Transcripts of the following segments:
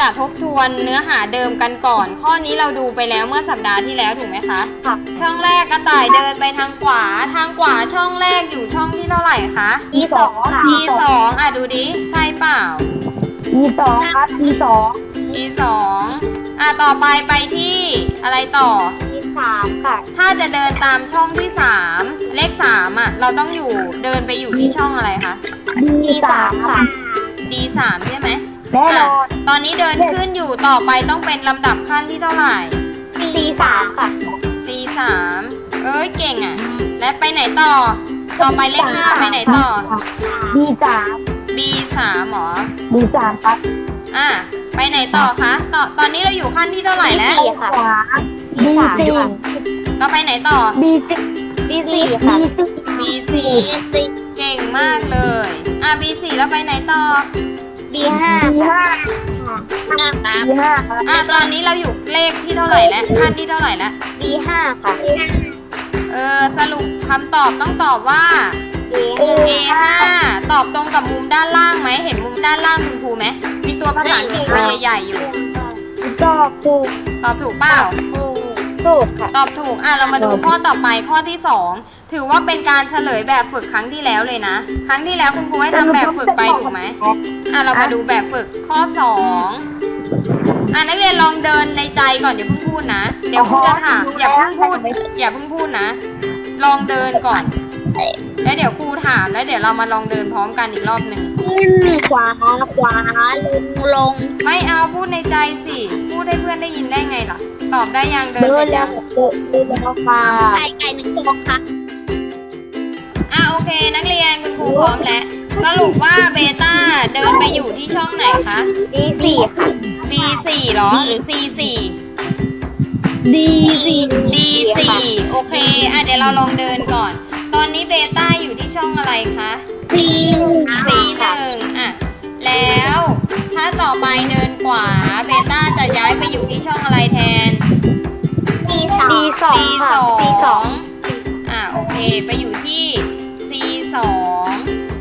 จะทบทวนเนื้อหาเดิมกันก่อน ข้อนี้เราดูไปแล้วเมื่อสัปดาห์ที่แล้วถูกไหมคะ ค่ะ ช่องแรกกระต่ายเดินไปทางขวา ทางขวาช่องแรกอยู่ช่องที่เท่าไหร่คะ E สองค่ะ E สองอะดูดิ ใช่เปล่า E สองครับ E สอง E สองอะต่อไปไปที่อะไรต่อ E สามค่ะ ถ้าจะเดินตามช่องที่3เลข3อะเราต้องอยู่เดินไปอยู่ที่ช่องอะไรคะ D สามค่ะ D 3ใช่ไหม แน่นอนตอนนี้เดินขึ้นอยู่ต่อไปต้องเป็นลำดับขั้นที่เท่าไหร่ C สามค่ะ C 3 เอ้ยเก่งอะ และไปไหนต่อ ต่อไปเลขห้าไปไหนต่อ D สาม B 3 หรอ D สามครับอะไปไหนต่อคะต่อตอนนี้เราอยู่ขั้นที่เท่าไหร่แล้ว D ค่ะ D สามค่ะ เราไปไหนต่อ D 4 D สี่ค่ะ B 4 เก่งมากเลย อะ B 4 แล้วไปไหนต่อ D ห้าค่ะ D ห้าค่ะอะตอนนี้เราอยู่เลขที่เท่าไหร่แล้วขั้นที่เท่าไหร่แล้ว D ห้าค่ะเออสรุปคำตอบต้องตอบว่า D A 5 ตอบตรงกับมุมด้านล่างไหมเห็นมุมด้านล่างคุณครูไหมมีตัวภาษาอังกฤษตัวใหญ่ๆอยู่ตอบถูกตอบถูกเปล่า ถูกถูกค่ะ ตอบถูก อะ เรามาดูข้อต่อไปข้อที่2 ถือว่าเป็นการเฉลยแบบฝึกครั้งที่แล้วเลยนะ ครั้งที่แล้วคุณครูให้ทำแบบฝึกไปถูกไหมอะเรามาดูแบบฝึกข้อ2อะนักเรียนลองเดินในใจก่อนอย่าเพิ่งพูดนะ เดี๋ยวครูจะถามอย่าเพิ่งพูด อย่าเพิ่งพูดนะ ลองเดินก่อน แล้วเดี๋ยวครูถามแล้วเดี๋ยวเรามาลองเดินพร้อมกันอีกรอบหนึ่งขึ้นขวาขวาลงลง ไม่เอาพูดในใจสิ พูดให้เพื่อนได้ยินได้ไงล่ะ ตอบได้ยังเดินเดิเสร็นจแล้ยัวงเดินแล้วค่ะไก่ไก่หนึ่งตัวค่ะอะ โอเคนักเรียนคุณครูพร้อมแล้วสรุปว่าเบต้าเดินไปอยู่ที่ช่องไหนคะ D สี่ค่ะ B 4หรอหรือ C 4 D สี่ D 4 โอเคอะเดี๋ยวเราลองเดินก่อน ตอนนี้เบต้าอยู่ที่ช่องอะไรคะ C หนึ่ง C หนึ่งอะแล้วถ้าต่อไปเดินขวาเบต้าจะย้ายไปอยู่ที่ช่องอะไรแทน D สอง D สอง C ค่ะสอ C สองงอะโอเคไปอยู่ที่ C สอง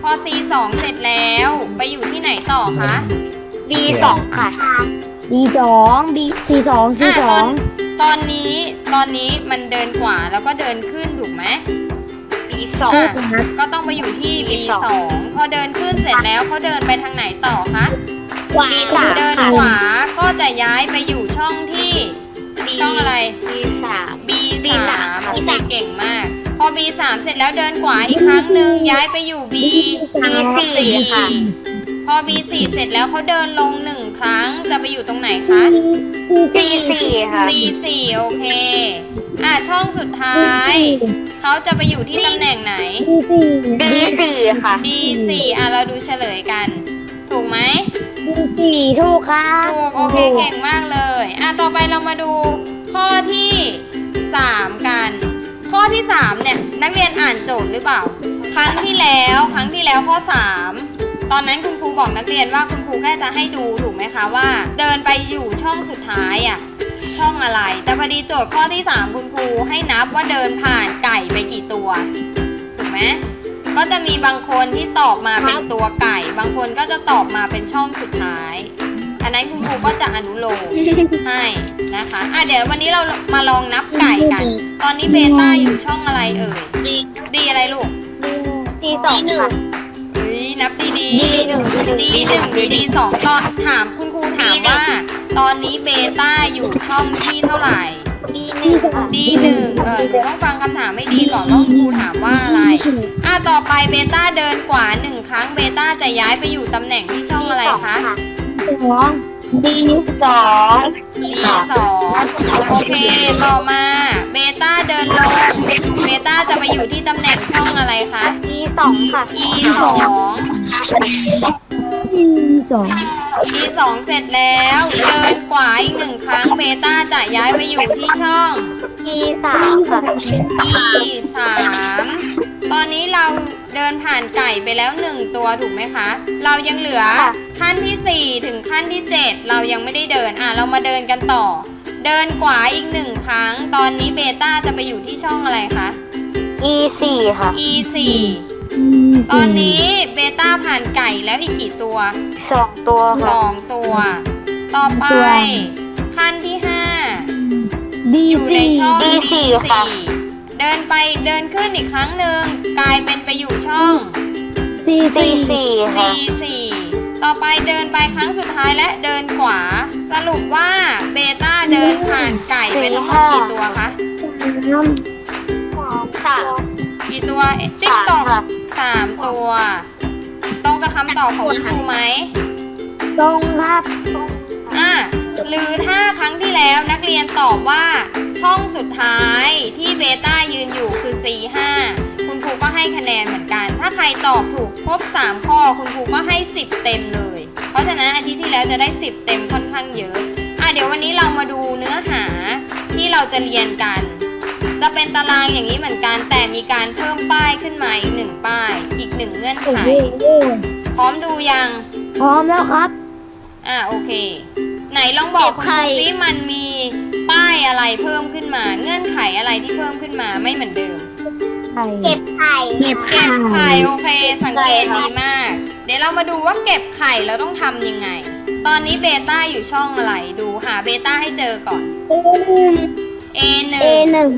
พอ C สองเสร็จแล้ว ไปอยู่ที่ไหนต่อคะ B สองค่ะ D สอง B C สอง C อะสตออนงตอนนี้ตอนนี้มันเดินขวาแล้วก็เดินขึ้นถูกไหม B สองอะก็ต้องไปอยู่ที่ B สองพอเดินขึ้นเสร็จแล้วเขาเดินไปทางไหนต่อคะ ขวาสามเดินค่ะขวาก็จะย้ายไปอยู่ช่องที่ ช่องอะไร B สาม B B สาสามมโอเคเก่งมาก พอ B สามเสร็จแล้วเดินขวาอีกครั้งหนึ่งย้ายไปอยู่ B B สี่ค่ะ พอ B สี่เสร็จแล้วเขาเดินลงหนึ่งครั้งจะไปอยู่ตรงไหนคะ C สี่ค่ะ C สี่โอเค อะช่องสุดท้าย เขาจะไปอยู่ที่ตำแหน่งไหน D สี่ค่ะ D สี่อะเราดูเฉลยกัน ถูกไหม D สี่ถูกค่ะถูกโอเคเก่งมากเลย อะต่อไปเรามาดูข้อที่สามกัน ข้อที่สามเนี่ย นักเรียนอ่านโจทย์หรือเปล่า ครั้งที่แล้ว ครั้งที่แล้วข้อสามตอนนั้นคุณครูบอกนักเรียนว่าคุณครูแค่จะให้ดูถูกไหมคะว่า เดินไปอยู่ช่องสุดท้ายอะช่องอะไร แต่พอดีโจทย์ข้อที่สามคุณครูให้นับว่าเดินผ่านไก่ไปกี่ตัว ถูกไหมก็จะมีบางคนที่ตอบมาเป็นตัวไก่ บางคนก็จะตอบมาเป็นช่องสุดท้าย อันนั้นคุณครูก็จะอนุโลมให้นะคะอะเดี๋ยววันนี้เรามาลองนับไก่กัน ตอนนี้เบต้าอยู่ช่องอะไรเอ่ย D ดีอะไรลูก D สองค่ะเฮ้ยนับดีดี D หนึ่งดีหนึ่งหรือดีสองตอนถามคุณครูถามว่า ตอนนี้เบต้าอยู่ช่องที่เท่าไหร่ D หนึ่งค่ะดีหนึ่งเออต้องฟังคำถามไม่ดีก่อนว่าคุณครูถามว่าอะไร อะต่อไปเบต้าเดินขวาหนึ่งครั้งเบต้าจะย้ายไปอยู่ตำแหน่งที่ช่องอะไรคะ สอง D สองดีสองโอเค ต่อมาเบต้าเดินลง เบต้าจะไปอยู่ที่ตำแหน่งช่องอะไรคะ E สองค่ะ E สอง E สอง E สองเสร็จแล้ว เดินขวาอีกหนึ่งครั้งเบต้าจะย้ายไปอยู่ที่ช่อง E สามค่ะ E สามตอนนี้เราเดินผ่านไก่ไปแล้วหนึ่งตัวถูกไหมคะ เรายังเหลือขั้นที่สี่ถึงขั้นที่เจ็ดเรายังไม่ได้เดินอะเรามาเดินกันต่อ เดินขวาอีกหนึ่งครั้ง ตอนนี้เบต้าจะไปอยู่ที่ช่องอะไรคะ E สี่ค่ะ E สี่ ตอนนี้เบต้าผ่านไก่แล้วอีกกี่ตัวสองตัวสค่ะองตัว ต่อไปตัวขั้นที่ห้าดีอยู่ในสี่ช่องดี D4 สี่ค่ะ เดินไปเดินขึ้นอีกครั้งหนึ่งกลายเป็นไปอยู่ช่องซีสี่สี่ค่ะ D4 ต่อไปเดินไปครั้งสุดท้ายและเดินขวา สรุปว่าเบต้าเดินผ่านไก่ไปทั้งหมดกี่ตัวคะค่ะกี่ตัวติ๊กตอก สามตัว ตรงกับคำตอบของคุณครูไหม ตรงครับอะหรือถ้าครั้งที่แล้วนักเรียนตอบว่า ช่องสุดท้ายที่เบต้ายืนอยู่คือ C5 คุณครูก็ให้คะแนนเหมือนกัน ถ้าใครตอบถูกครบ 3 ข้อคุณครูก็ให้ 10 เต็มเลย เพราะฉะนั้นอาทิตย์ที่แล้วจะได้ 10 เต็มค่อนข้างเยอะ อะเดี๋ยววันนี้เรามาดูเนื้อหาที่เราจะเรียนกัน จะเป็นตารางอย่างนี้เหมือนกัน แต่มีการเพิ่มป้ายขึ้นมาอีกหนึ่งป้าย อีกหนึ่งเงื่อนไขพร้อมดูยัง พร้อมแล้วครับ อ่าโอเค ไหนลองบอกเก็บคุณไข่ครูซิมันมีป้ายอะไรเพิ่มขึ้นมา เงื่อนไขอะไรที่เพิ่มขึ้นมาไม่เหมือนเดิมเก็บไข่ เก็บเก็บไข่โอเค สังเกตดีมาก เดี๋ยวเรามาดูว่าเก็บไข่เราต้องทำยังไง ตอนนี้เบต้าอยู่ช่องอะไรดูหาเบต้าให้เจอก่อน A1 เอหนึ่งเอหนึ่ง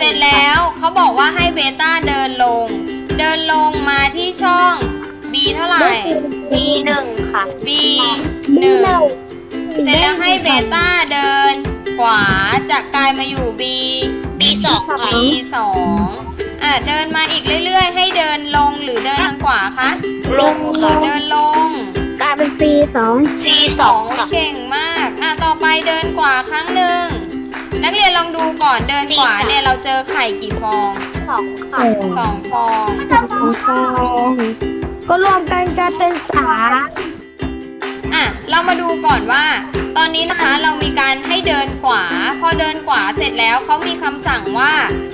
เสร็จแล้วเขาบอกว่าให้เบต้าเดินลง เดินลงมาที่ช่อง B เท่าไหร่บีหนึ่งค่ะ B หนึ่งเสร็จแล้วให้เบต้าเดิน ขวาจะกลายมาอยู่ B B สองค่ะ B สองอะเดินมาอีกเรื่อย ๆ ให้เดินลงหรือเดินทางขวาคะลงค่ะเดินลงกลายเป็นซีสองซีสองค่ะเก่งมาก อะต่อไปเดินขวาครั้งหนึ่ง นักเรียนลองดูก่อนเดินขวาเนี่ยเราเจอไข่กี่ฟองสองค่ะสองฟองสองฟองก็รวมกันกลายเป็นสามอะเรามาดูก่อนว่า ตอนนี้นะคะเรามีการให้เดินขวา พอเดินขวาเสร็จแล้วเขามีคำสั่งว่า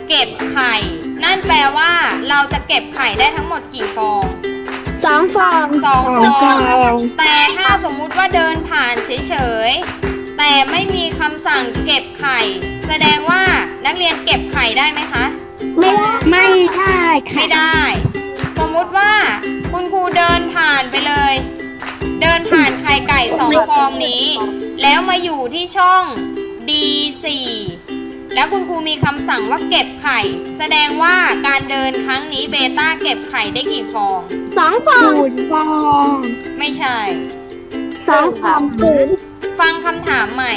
เก็บไข่ นั่นแปลว่า เราจะเก็บไข่ได้ทั้งหมดกี่ฟองสองฟองสองฟอง แต่ถ้าสมมุติว่าเดินผ่านเฉยๆ แต่ไม่มีคำสั่งเก็บไข่ แสดงว่านักเรียนเก็บไข่ได้ไหมคะ ไม่ได้ไม่ได้ไม่ได้ สมมุติว่าคุณครูเดินผ่านไปเลย เดินผ่านไข่ไก่สองฟองนี้ แล้วมาอยู่ที่ช่อง D4 แล้วคุณครูมีคำสั่งว่าเก็บไข่ แสดงว่าการเดินครั้งนี้เบต้าเก็บไข่ได้กี่ฟอง สองฟองศูนย์ฟอง ไม่ใช่ สองฟองศูนย์ ฟังคำถามใหม่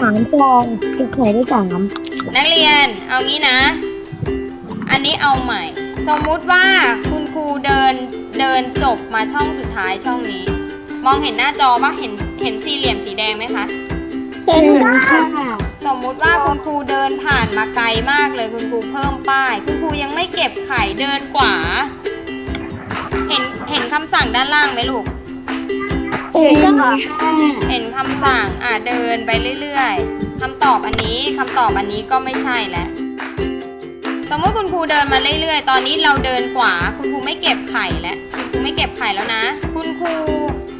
สามฟองเก็บไข่ได้สามนักเรียนเอางี้นะ อันนี้เอาใหม่ สมมุติว่าคุณครูเดินเดินจบมาช่องสุดท้ายช่องนี้ มองเห็นหน้าจอปะเห็นเห็นสี่เหลี่ยมสีแดงไหมคะ เห็นค่ะสมมุติว่าคุณครูเดินผ่านมาไกลมากเลยคุณครูเพิ่มป้าย คุณครูยังไม่เก็บไข่เดินขวา เห็นเห็นคำสั่งด้านล่างไหมลูก เห็นค่ะเห็นคำสั่งอะเดินไปเรื่อยๆคำตอบอันนี้คำตอบอันนี้ก็ไม่ใช่แล้วสมมติคุณครูเดินมาเรื่อยๆ ตอนนี้เราเดินขวา คุณครูไม่เก็บไข่แล้วคุณครูไม่เก็บไข่แล้วนะ คุณครู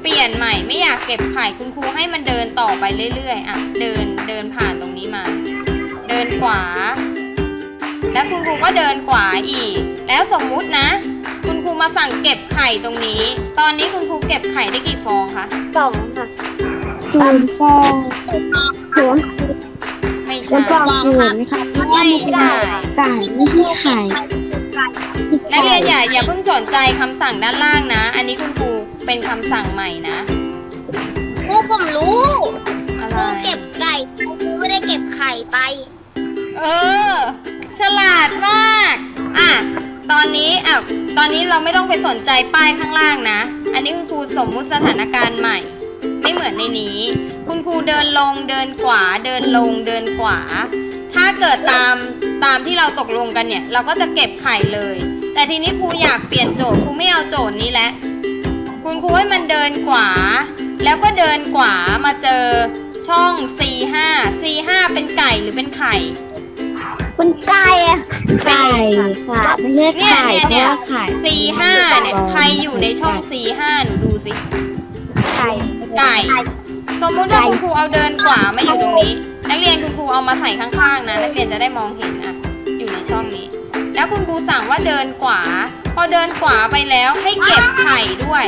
เปลี่ยนใหม่ไม่อยากเก็บไข่คุณครูให้มันเดินต่อไปเรื่อยๆอะเดินเดินผ่านตรงนี้มา เดินขวา แล้วคุณครูก็เดินขวาอีก แล้วสมมุตินะ คุณครูมาสั่งเก็บไข่ตรงนี้ ตอนนี้คุณครูเก็บไข่ได้กี่ฟองคะสองค่ะศูนย์ฟองศูนย์ไม่ศูใช่นย์ฟองศูนย์ค่ะไม่ใช่ไก่ไม่ใช่ไข่นักเรียนอย่าอย่าเพิ่งสนใจคำสั่งด้านล่างนะ อันนี้คุณครูเป็นคำสั่งใหม่นะครูผมรู้อะคไรรูเก็บไก่ครูไม่ได้เก็บไข่ไป เออ ฉลาดมาก อะ ตอนนี้อะตอนนี้เราไม่ต้องไปสนใจป้ายข้างล่างนะ อันนี้คุณครูสมมุติสถานการณ์ใหม่ ไม่เหมือนในนี้ คุณครูเดินลงเดินขวา เดินลงเดินขวา ถ้าเกิดตามตามที่เราตกลงกันเนี่ย เราก็จะเก็บไข่เลย แต่ทีนี้ครูอยากเปลี่ยนโจทย์ครูไม่เอาโจทย์นี้แล้วคุณครูให้มันเดินขวา แล้วก็เดินขวามาเจอช่อง C5 C5 เป็นไก่หรือเป็นไข่ เป็นไก่อะไก่ค่ะไม่ใช่เนี่ยไข่เนี่ยเพเนี่ยราะว่าไข่ C5 เนี่ยใครอยู่ในช่อง C5 หนูดูสิไก่ไก่สมมุติว่าคุณครูเอาเดินขวามาอยู่ตรงนี้ นักเรียนคุณครูเอามาใส่ข้างๆนะนักเรียนจะได้มองเห็นอะอยู่ในช่องนี้ แล้วคุณครูสั่งว่าเดินขวา พอเดินขวาไปแล้วให้เก็บไข่ด้วย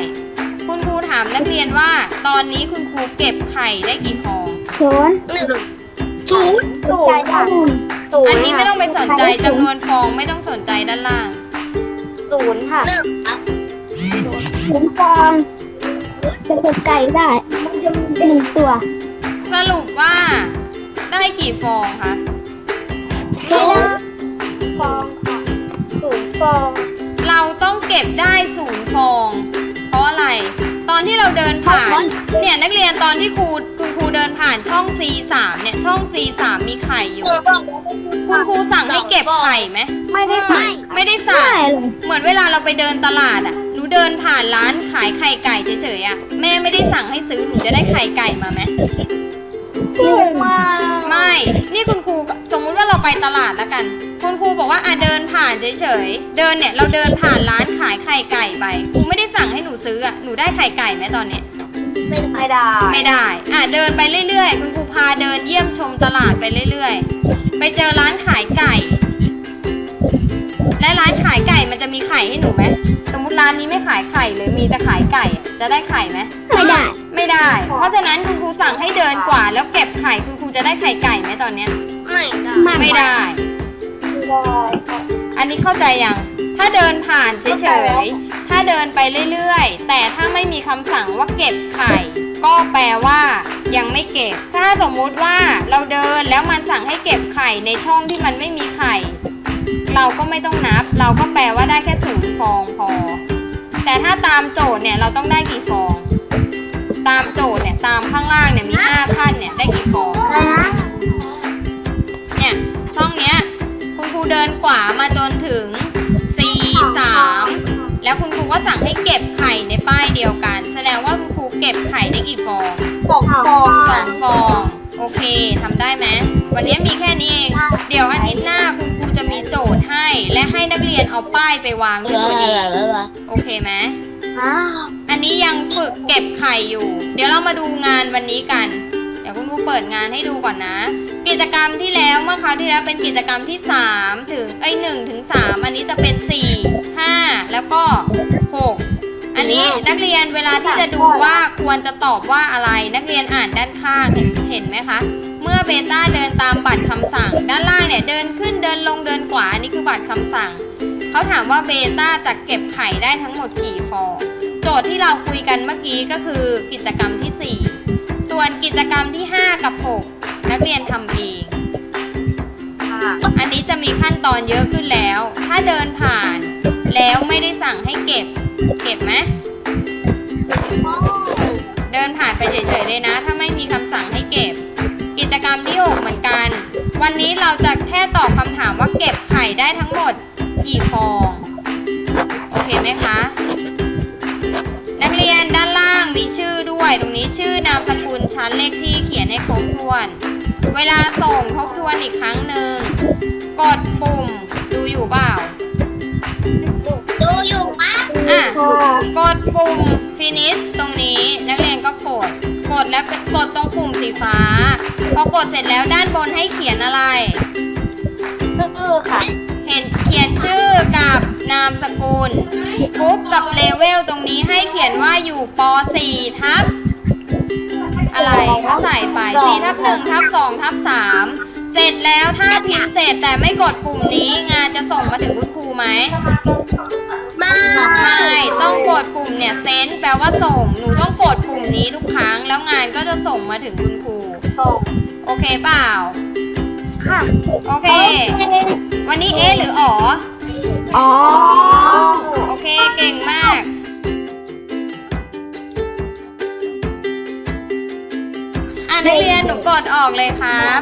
คุณครูถามนักเรียนว่า ตอนนี้คุณครูเก็บไข่ได้กี่ฟองศูนย์หนึ่งศูนย์ศูใจนย์ได้ศูนอันย์นี้ไม่ต้องไปสนใจจำนวนฟองไม่ต้องสนใจด้านล่าง ศูนย์ค่ะหนึ่งครับศูนย์ฟองจะเป็นไก่ได้เป็นหนึ่งตัว สรุปว่าได้กี่ฟองคะศูนย์ฟองค่ะศูนย์ฟอง เราต้องเก็บได้ศูนย์ฟอง เพราะอะไร ตอนที่เราเดินผ่าน เนี่ยนักเรียนตอนที่ครูคุณครูเดินผ่านช่อง C3 เนี่ยช่อง C3 มีไข่อยู่ คุณครูสั่งให้เก็บไข่ไหมไม่ได้ใส่ไม่ได้ใช่สั่งเลยเหมือนเวลาเราไปเดินตลาดอะหนูเดินผ่านร้านขายไข่ไก่เฉยๆอะแม่ไม่ได้สั่งให้ซื้อหนูจะได้ไข่ไก่มาไหมที่มาไม่ นี่คุณครูสมมุติว่าเราไปตลาดแล้วกัน คุณครูบอกว่าอะเดินผ่านเฉยๆ เดินเนี่ยเราเดินผ่านร้านขายไข่ไก่ไป ครูไม่ได้สั่งให้หนูซื้ออะ หนูได้ไข่ไก่ไหมตอนเนี้ยไม่ได้ ไม่ได้ไม่ได้อะเดินไปเรื่อยๆ คุณครูพาเดินเยี่ยมชมตลาดไปเรื่อยๆ ไปเจอร้านขายไก่ และร้านขายไก่มันจะมีไข่ให้หนูไหมสมมติร้านนี้ไม่ขายไข่เลยมีแต่ขายไก่อะจะได้ไข่ไหมไม่ได้ ไม่ได้ เพราะฉะนั้นคุณครูสั่งให้เดินกว่า แล้วเก็บไข่คุณครูจะได้ไข่ไก่ไหมตอนเนี้ย ไม่ได้ ไม่ได้ไม่ได้ค่ะอันนี้เข้าใจยังถ้าเดินผ่านเฉยๆถ้าเดินไปเรื่อยๆ แต่ถ้าไม่มีคำสั่งว่าเก็บไข่ ก็แปลว่ายังไม่เก็บ ถ้าสมมุติว่าเราเดินแล้วมันสั่งให้เก็บไข่ในช่องที่มันไม่มีไข่ เราก็ไม่ต้องนับ เราก็แปลว่าได้แค่ศูนย์ฟองพอ แต่ถ้าตามโจทย์เนี่ยเราต้องได้กี่ฟอง ตามโจทย์เนี่ยตามข้างล่างเนี่ยมีห้าขั้นเนี่ยได้กี่ฟอง เนี่ยช่องเนี้ยคุณครูเดินขวามาจนถึง C3 แล้วคุณครูก็สั่งให้เก็บไข่ในป้ายเดียวกัน แสดงว่าคุณครู เก็บไข่ได้กี่ฟองสองฟองสองฟอง โอเคทำได้ไหมวันนี้มีแค่นี้เอง เดี๋ยวอาทิตย์หน้าคุณครูจะมีโจทย์ให้ และให้นักเรียนเอาป้ายไปวางด้วยตัวเองโอเคไหมอ้าวอันนี้ยังฝึกเก็บไข่อยู่ เดี๋ยวเรามาดูงานวันนี้กัน เดี๋ยวคุณครูเปิดงานให้ดูก่อนนะ กิจกรรมที่แล้วเมื่อคราวที่แล้วเป็นกิจกรรมที่ 3 ถึงเอ้ย1ถึง3อันนี้จะเป็น 4 5 แล้วก็ 6 อันนี้นักเรียนเวลาที่จะดูว่าควรจะตอบว่าอะไร นักเรียนอ่านด้านข้างเห็นเห็นไหมคะ เมื่อเบต้าเดินตามบัตรคำสั่ง ด้านล่างเนี่ยเดินขึ้นเดินลงเดินขวาอันนี้คือบัตรคำสั่งเขาถามว่าเบต้าจะเก็บไข่ได้ทั้งหมดกี่ฟองโจทย์ที่เราคุยกันเมื่อกี้ก็คือกิจกรรมที่ 4 ส่วนกิจกรรมที่ 5 กับ 6 นักเรียนทำเองอันนี้จะมีขั้นตอนเยอะขึ้นแล้ว ถ้าเดินผ่านแล้วไม่ได้สั่งให้เก็บ เก็บไหมเดินผ่านไปเฉยๆเลยนะ ถ้าไม่มีคำสั่งให้เก็บ กิจกรรมที่6เหมือนกัน วันนี้เราจะแค่ตอบคำถามว่าเก็บไข่ได้ทั้งหมดกี่ฟอง โอเคไหมคะ นักเรียนด้านล่างมีชื่อด้วย ตรงนี้ชื่อนามสกุลชั้นเลขที่เขียนให้ครบถ้วน เวลาส่งทบทวนอีกครั้งหนึ่งกดปุ่มดูอยู่เปล่า ดูอยู่มั้ง อะค่ะกดปุ่ม finish ตรงนี้นักเรียนก็กด กดแล้วกดตรงปุ่มสีฟ้า พอกดเสร็จแล้วด้านบนให้เขียนอะไร ชื่อค่ะ เห็นเขียนชื่อกับนามสกุลกรุ๊ปกับเลเวลตรงนี้ให้เขียนว่าอยู่ป .4 ทับอะไรก็ใส่ไป4ทับ1ทับ2ทับ3เสร็จแล้วถ้าพิมพ์เสร็จแต่ไม่กดปุ่มนี้งานจะส่งมาถึงคุณครูไหมมา ไม่ต้องกดปุ่มเนี่ยเซนแปลว่าส่ง หนูต้องกดปุ่มนี้ทุกครั้ง แล้วงานก็จะส่งมาถึงคุณครูส่งโอเคเปล่า ค่ะ โอเค วันนี้เอะหรืออ๋อ อ๋อ โอเค เก่งมากอะนักเรียนหนูกดออกเลยครับ